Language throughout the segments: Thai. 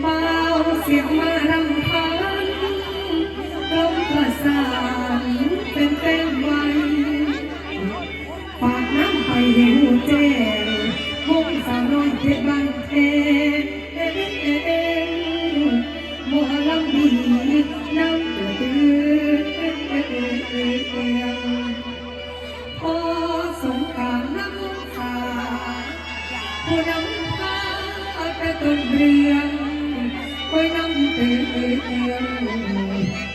เมาเสียงมารำพันลมประสานเป็นเต้นไว้ฝากน้ำไปให้หูแจงมุ่งสาวน้อยเพชรบานเทมัวลำดีน้ำเตือนพอสงการน้ำตาผู้นำพาแต่ต้นเรื่อง อยนำเตือน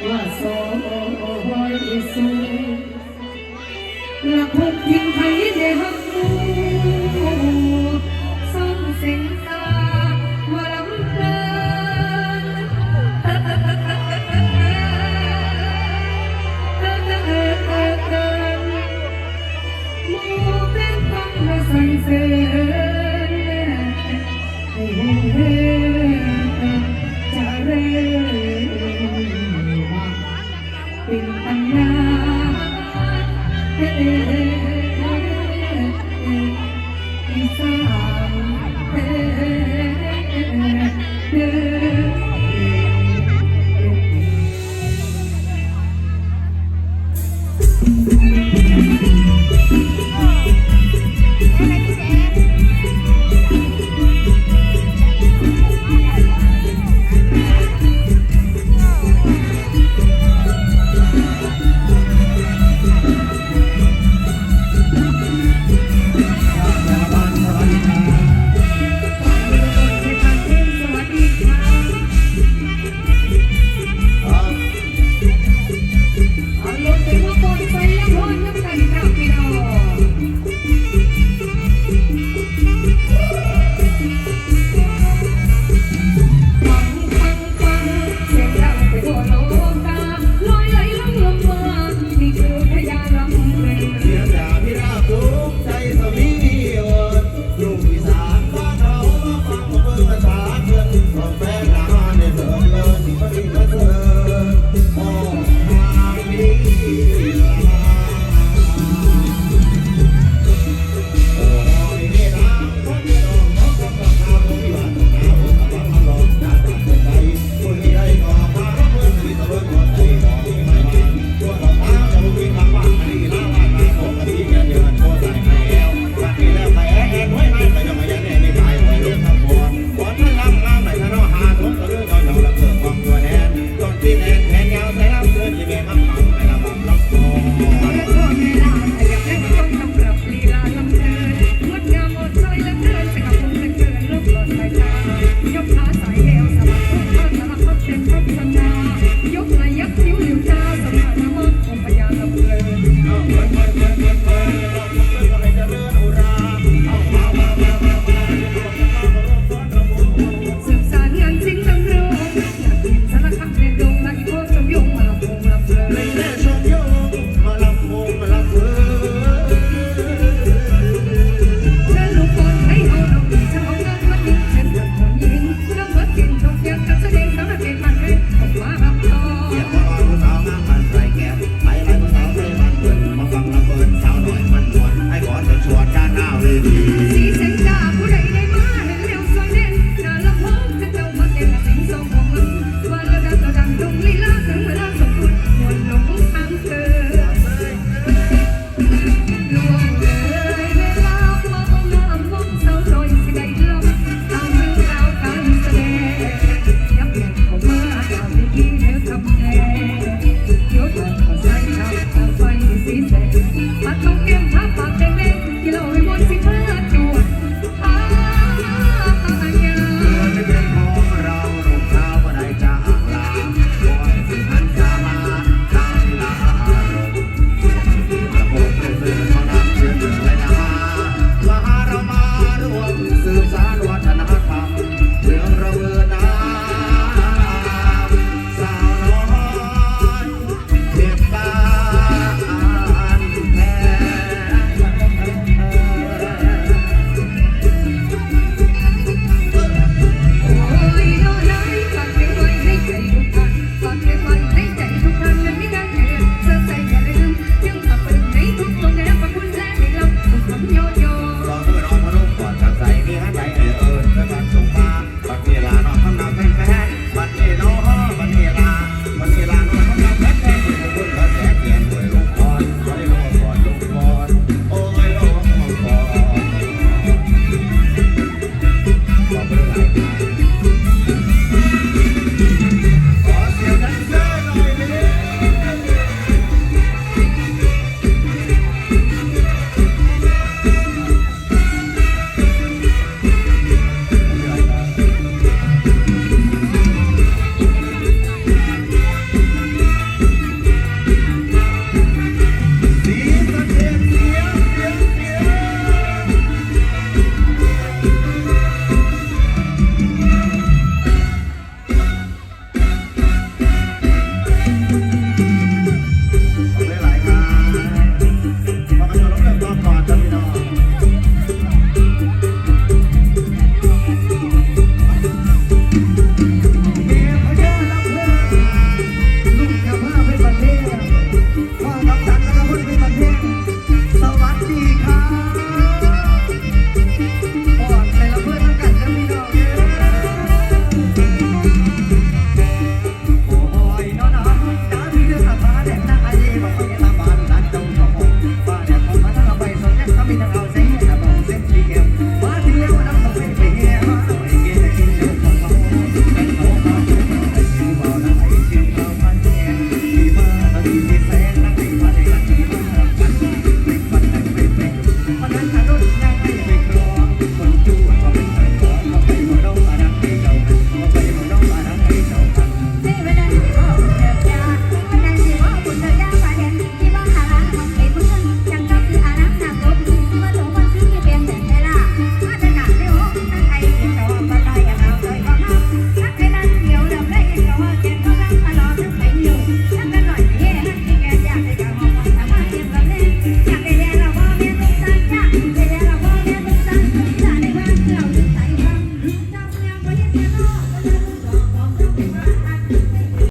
ว่าสอยสูงหลักพุกทิ้งไทยเดห